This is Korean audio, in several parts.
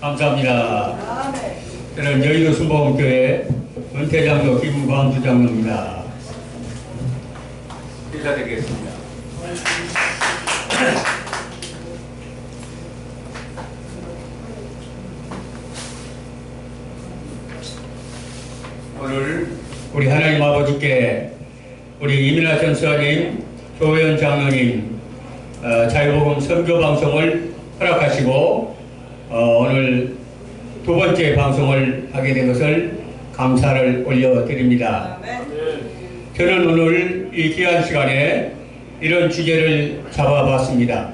감사합니다. 저는 여의도 순복음교회 은퇴장로 김광주 장로입니다. 인사드리겠습니다. 오늘 우리 하나님 아버지께 우리 이민아 전수아님, 조현 장로님, 어, 자유복음 선교 방송을 허락하시고 어, 오늘 두 번째 방송을 하게 된 것을 감사를 올려드립니다. 저는 오늘 이 귀한 시간에 이런 주제를 잡아봤습니다.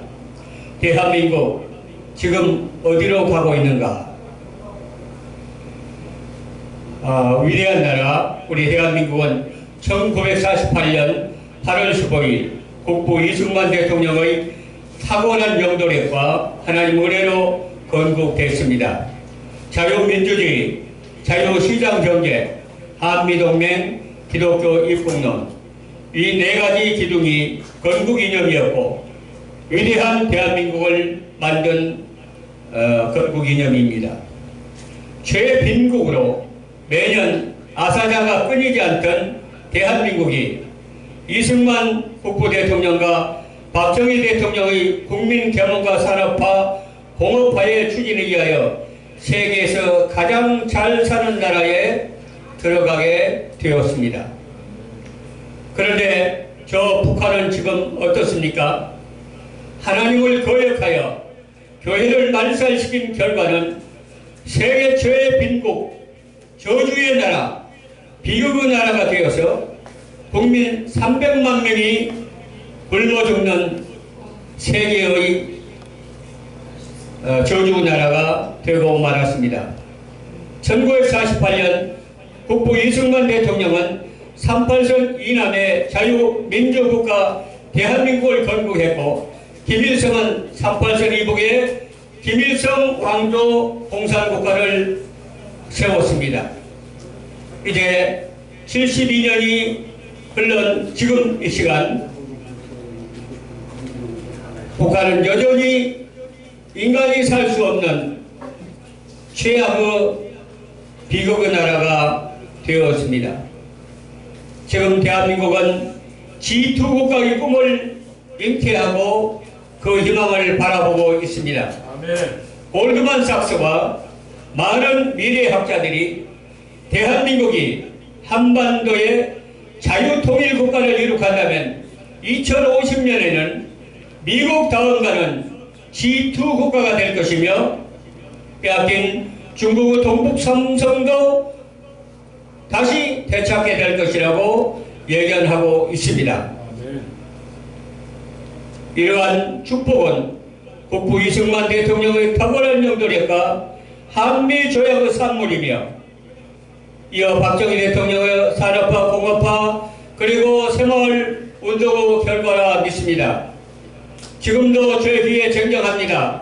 대한민국 지금 어디로 가고 있는가? 아, 위대한 나라 우리 대한민국은 1948년 8월 15일 국부 이승만 대통령의 탁월한 영도력과 하나님 은혜로 건국됐습니다. 자유민주주의, 자유시장경제, 한미동맹, 기독교 입국론 이 네 가지 기둥이 건국 이념이었고 위대한 대한민국을 만든 어, 건국 이념입니다. 최빈국으로 매년 아사자가 끊이지 않던 대한민국이 이승만 국부 대통령과 박정희 대통령의 국민 경험과 산업화, 공업화의 추진에 의하여 세계에서 가장 잘 사는 나라에 들어가게 되었습니다. 그런데 저 북한은 지금 어떻습니까? 하나님을 거역하여 교회를 말살시킨 결과는 세계 최의 빈국, 저주의 나라, 비극의 나라가 되어서 국민 300만 명이 굶어 죽는 세계의 어, 저주 나라가 되고 말았습니다. 1948년 국부 이승만 대통령은 38선 이남의 자유민주국가 대한민국을 건국했고 김일성은 38선 이북에 김일성 왕조 공산국가를 세웠습니다. 이제 72년이 흘른 지금 이 시간 북한은 여전히 인간이 살 수 없는 최악의 비극의 나라가 되었습니다. 지금 대한민국은 G2 국가의 꿈을 잉태하고 그 희망을 바라보고 있습니다. 골드만삭스와 많은 미래학자들이 대한민국이 한반도의 자유통일 국가를 이룩한다면 2050년에는 미국 다음가는 G2 국가가 될 것이며 빼앗긴 중국의 동북 삼성도 다시 되찾게 될 것이라고 예견하고 있습니다. 이러한 축복은 국부 이승만 대통령의 탁월한 영도력과 한미 조약의 산물이며 이어 박정희 대통령의 산업화, 공업화 그리고 새마을 운동의 결과라 믿습니다. 지금도 저희 위에 정정합니다.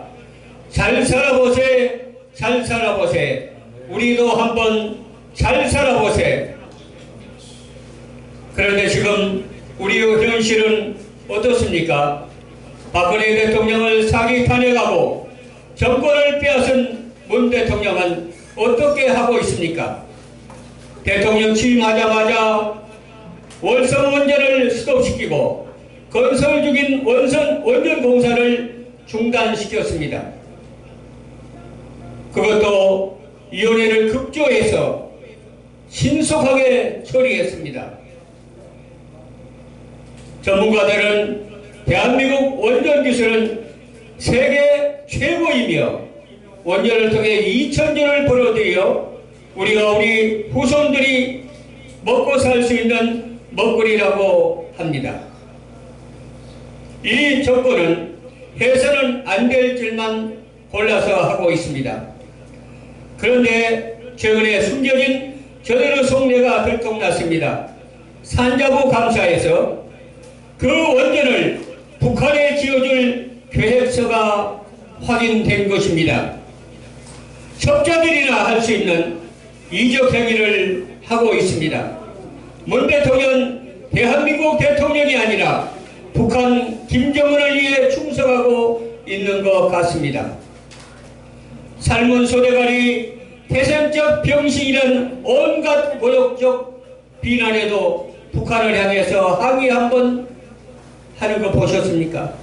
잘 살아보세, 잘 살아보세. 우리도 한번 잘 살아보세. 그런데 지금 우리의 현실은 어떻습니까? 박근혜 대통령을 사기 탄핵하고 정권을 빼앗은 문 대통령은 어떻게 하고 있습니까? 대통령 취임하자마자 월성 원전을 스톱시키고 건설 중인 원선 원전 공사를 중단시켰습니다. 그것도 위원회를 급조해서 신속하게 처리했습니다. 전문가들은 대한민국 원전 기술은 세계 최고이며 원전을 통해 2천년을 벌어들여 우리가 우리 후손들이 먹고 살 수 있는 먹거리라고 합니다. 이 정권은 해서는 안 될 일만 골라서 하고 있습니다. 그런데 최근에 숨겨진 저들의 속내가 들통났습니다. 산자부 감사에서 그 원전을 북한에 지어줄 계획서가 확인된 것입니다. 첩자들이나 할 수 있는 이적 행위를 하고 있습니다. 문 대통령 대한민국 대통령이 아니라 북한 김정은을 위해 충성하고 있는 것 같습니다. 삶은 소대가리 태생적 병신이란 온갖 모욕적 비난에도 북한을 향해서 항의 한번 하는 거 보셨습니까?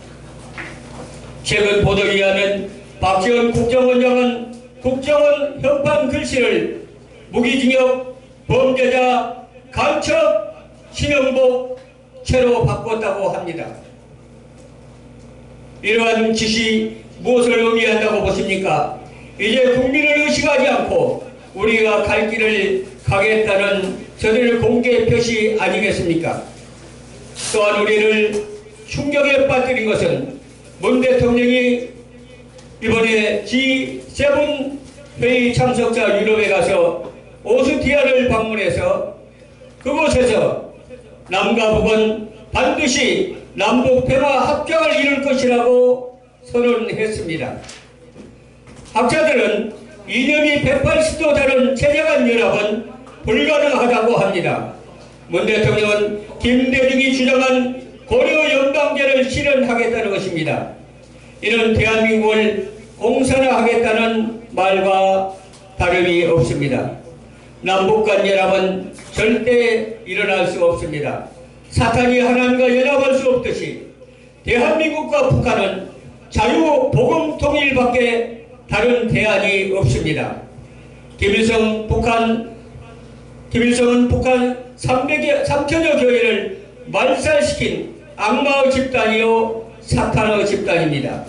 최근 보도에 의하면 박지원 국정원장은 국정원 현판 글씨를 무기징역 범죄자 간첩 신형복 채로 바꿨다고 합니다. 이러한 지시 무엇을 의미한다고 보십니까? 이제 국민을 의식하지 않고 우리가 갈 길을 가겠다는 저들의 공개 표시 아니겠습니까? 또한 우리를 충격에 빠뜨린 것은 문 대통령이 이번에 G7 회의 참석자 유럽에 가서 오스티아를 방문해서 그곳에서 남과 북은 반드시 남북 평화 합작을 이룰 것이라고 선언했습니다. 학자들은 이념이 180도 다른 체제간 연합은 불가능하다고 합니다. 문 대통령은 김대중이 주장한 고려 연방제를 실현하겠다는 것입니다. 이는 대한민국을 공산화하겠다는 말과 다름이 없습니다. 남북 간 연합은 절대 일어날 수 없습니다. 사탄이 하나님과 연합할 수 없듯이 대한민국과 북한은 자유 복음 통일밖에 다른 대안이 없습니다. 김일성 북한 김일성은 북한 300여, 3천여 교회를 말살시킨 악마의 집단이요 사탄의 집단입니다.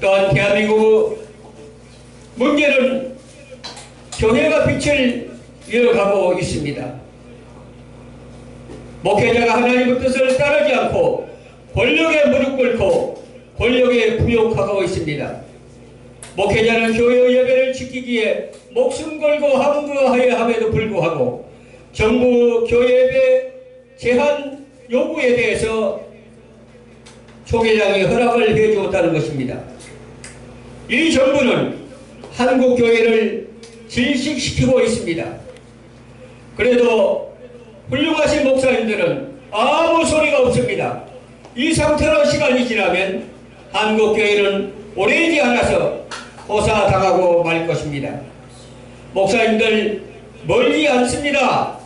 또한 대한민국 문제는 교회가 빛을 이어가고 있습니다. 목회자가 하나님의 뜻을 따르지 않고 권력에 무릎 꿇고 권력에 부욕하고 있습니다. 목회자는 교회의 예배를 지키기에 목숨 걸고 함구하여야 함에도 불구하고 정부 교회 예배 제한 요구에 대해서 초계장이 허락을 해주었다는 것입니다. 이 정부는 한국 교회를 질식시키고 있습니다. 그래도 훌륭하신 목사님들은 아무 소리가 없습니다. 이 상태로 시간이 지나면 한국 교회는 오래지 않아서 호사당하고 말 것입니다. 목사님들 멀지 않습니다.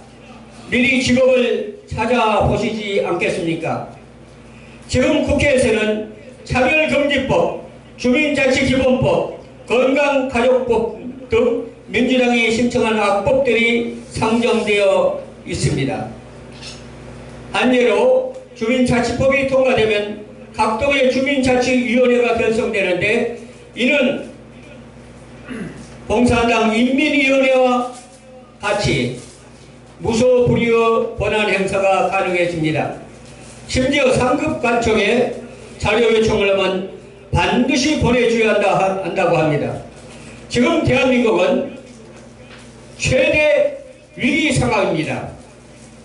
미리 직업을 찾아보시지 않겠습니까? 지금 국회에서는 차별금지법, 주민자치기본법, 건강가족법 등 민주당이 신청한 악법들이 상정되어 있습니다. 한예로 주민자치법이 통과되면 각동의 주민자치위원회가 결성되는데 이는 공산당 인민위원회와 같이 무소불위의 권한 행사가 가능해집니다. 심지어 상급 관청에 자료 요청을 하면 반드시 보내줘야 한다, 한다고 합니다. 지금 대한민국은 최대 위기 상황입니다.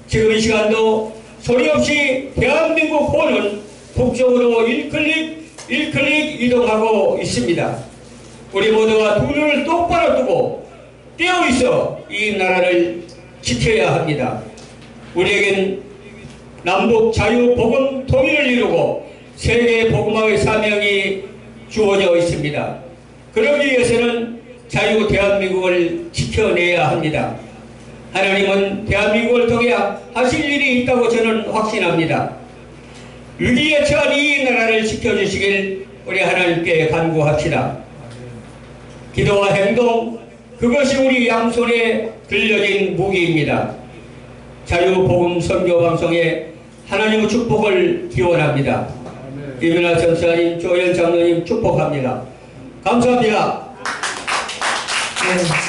지금 이 시간도 소리 없이 대한민국 호는 북쪽으로 1클릭 1클릭 이동하고 있습니다. 우리 모두가 두 눈을 똑바로 뜨고 떼어 있어 이 나라를 지켜야 합니다. 우리에겐 남북 자유 복음 통일을 이루고 세계 복음화의 사명이 주어져 있습니다. 그러기 위해서는 자유 대한민국을 지켜내야 합니다. 하나님은 대한민국을 통해 하실 일이 있다고 저는 확신합니다. 위기에 처한 이 나라를 지켜주시길 우리 하나님께 간구합시다. 기도와 행동 그것이 우리 양손에 들려진 무기입니다. 자유복음 선교 방송에 하나님의 축복을 기원합니다. 이민아 전사님, 조현 장로님 축복합니다. 감사합니다. 네.